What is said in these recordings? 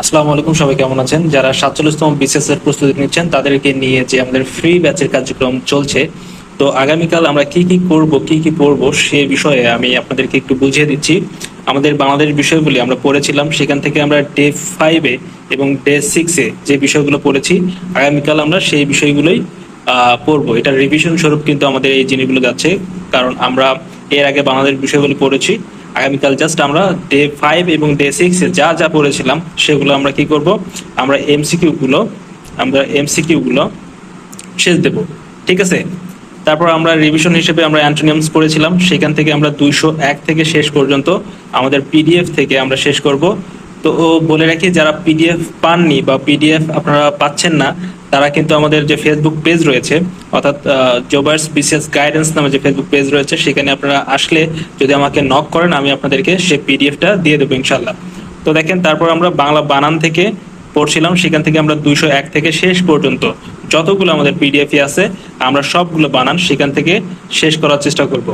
আসসালামু আলাইকুম, সবাই কেমন আছেন? যারা সাতচল্লিশতম বিসিএস এর প্রস্তুতি নিচ্ছেন, তাদেরকে নিয়ে যে আমাদের ফ্রি ব্যাচের কার্যক্রম চলছে, তো আগামীকাল আমরা কি কি করব, কি কি পড়ব, সে বিষয়ে আমি আপনাদেরকে একটু বুঝিয়ে দিচ্ছি। আমাদের বাংলাদেশ বিষয়গুলি আমরা পড়েছিলাম, সেখান থেকে আমরা ডে ফাইভে এবং ডে সিক্সে যে বিষয়গুলো পড়েছি, আগামীকাল আমরা সেই বিষয়গুলোই পড়ব। এটা রিভিশন স্বরূপ কিন্তু আমাদের এই জিনিসগুলো যাচ্ছে, কারণ আমরা এর আগে বাংলাদেশ বিষয়গুলো পড়েছি আগামীকাল জাস্ট আমরা ডে ফাইভ এবং ডে সিক্স যা যা পড়েছিলাম, সেগুলো আমরা কি করব? আমরা এমসিকিউ গুলো, আমরা এমসিকিউ গুলো শেষ দেব, ঠিক আছে? তারপর আমরা রিভিশন হিসেবে আমরা অ্যান্টোনিয়ামস পড়েছিলাম, সেখান থেকে আমরা দুইশো এক থেকে শেষ পর্যন্ত আমাদের পিডিএফ থেকে আমরা শেষ করব। তো বলে রাখি, যারা পিডিএফ পাননি বা পিডিএফ আপনারা পাচ্ছেন না তারা কিন্তু আমাদের যে ফেসবুক পেজ রয়েছে, অর্থাৎ জোবার্স বিসিএস গাইডেন্স নামে যে ফেসবুক পেজ রয়েছে, সেখানে আপনারা আসলে যদি আমাকে নক করেন, আমি আপনাদেরকে সেই পিডিএফটা দিয়ে দেবো ইনশাল্লাহ তো দেখেন, তারপর আমরা বাংলা বানান থেকে পড়ছিলাম, সেখান থেকে আমরা দুইশো এক থেকে শেষ পর্যন্ত যতগুলো আমাদের পিডিএফ আছে, আমরা সবগুলো বানান সেখান থেকে শেষ করার চেষ্টা করব।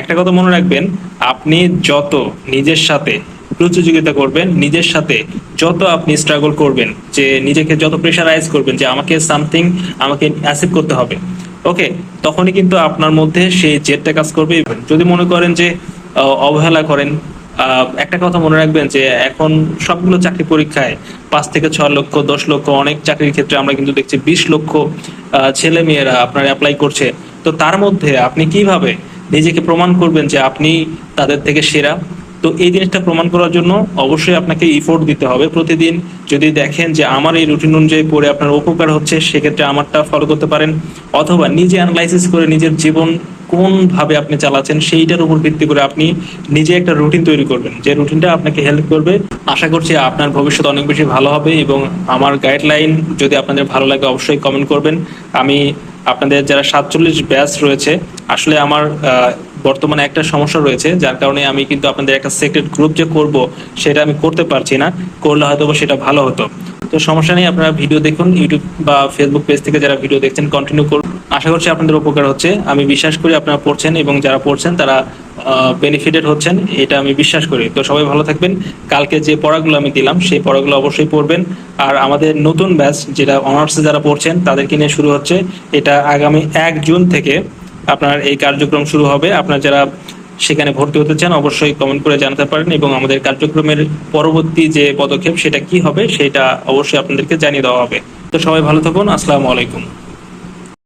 একটা কথা মনে রাখবেন, আপনি যত নিজের সাথে প্রতিযোগিতা করবেন, নিজের সাথে যত আপনি স্ট্রাগল করবেন, যে নিজেকে যত প্রেশারাইজ করবেন, যে আমাকে সামথিং আমাকে অ্যাসিভ করতে হবে। ওকে তখনই কিন্তু আপনার মধ্যে সেই জেদটা কাজ করবে। যদি মনে করেন যে অবহেলা করেন একটা কথা মনে রাখবেন যে, এখন সবগুলো চাকরি পরীক্ষায় পাঁচ থেকে ছয় লক্ষ, দশ লক্ষ অনেক চাকরির ক্ষেত্রে আমরা কিন্তু দেখছি বিশ লক্ষ ছেলে মেয়েরা আপনার অ্যাপ্লাই করছে। তো তার মধ্যে আপনি কীভাবে নিজেকে প্রমাণ করবেন যে আপনি তাদের থেকে সেরা? তো এই জিনিসটা প্রমাণ করার জন্য অবশ্যই আপনাকে ইফোর্ট দিতে হবে প্রতিদিন। যদি দেখেন যে আমার এই রুটিন অনুযায়ী পড়ে আপনার উপকার হচ্ছে, সেক্ষেত্রে আমারটা ফলো করতে পারেন। অথবা নিজে অ্যানালাইসিস করে নিজের জীবন কোন ভাবে আপনি চালাচ্ছেন, সেইটার উপর ভিত্তি করে আপনি নিজে একটা রুটিন তৈরি করবেন। যে রুটিনটা আপনাকে হেল্প করবে, আশা করছি আপনার ভবিষ্যৎ অনেক বেশি ভালো হবে এবং আমার গাইডলাইন যদি আপনাদের ভালো লাগে অবশ্যই কমেন্ট করবেন। আমি আপনাদের যারা সাতচল্লিশ ব্যাচ রয়েছে, আসলে আমার বর্তমানে একটা সমস্যা রয়েছে, যার কারণে আমি কিন্তু আপনাদের একটা সেক্রেট গ্রুপ যে করব, সেটা আমি করতে পারছি না, করলে হয়তো সেটা ভালো হতো। তো সমস্যা নেই, আপনারা ভিডিও দেখুন ইউটিউব বা ফেসবুক পেজ থেকে যারা ভিডিও দেখছেন কন্টিনিউ করুন। আশা করছি আপনাদের উপকার হচ্ছে। আমি বিশ্বাস করি আপনারা পড়ছেন এবং যারা পড়ছেন তারা বেনিফিটেড হচ্ছেন, এটা আমি বিশ্বাস করি। তো সবাই ভালো থাকবেন। কালকে যে পড়াগুলো আমি দিলাম, সেই পড়াগুলো অবশ্যই পড়বেন। আর আমাদের নতুন ব্যাচ যেটা অনার্সে যারা পড়ছেন, তাদেরকে নিয়ে শুরু হচ্ছে, এটা আগামী এক জুন থেকে আপনার এই কার্যক্রম শুরু হবে। আপনার যারা সেখানে ভর্তি হতে চান, অবশ্যই কমেন্ট করে জানাতে পারেন এবং আমাদের কার্যক্রমের পরবর্তী যে পদক্ষেপ, সেটা কি হবে, সেটা অবশ্যই আপনাদেরকে জানিয়ে দেওয়া হবে। তো সবাই ভালো থাকুন। আসসালামু আলাইকুম।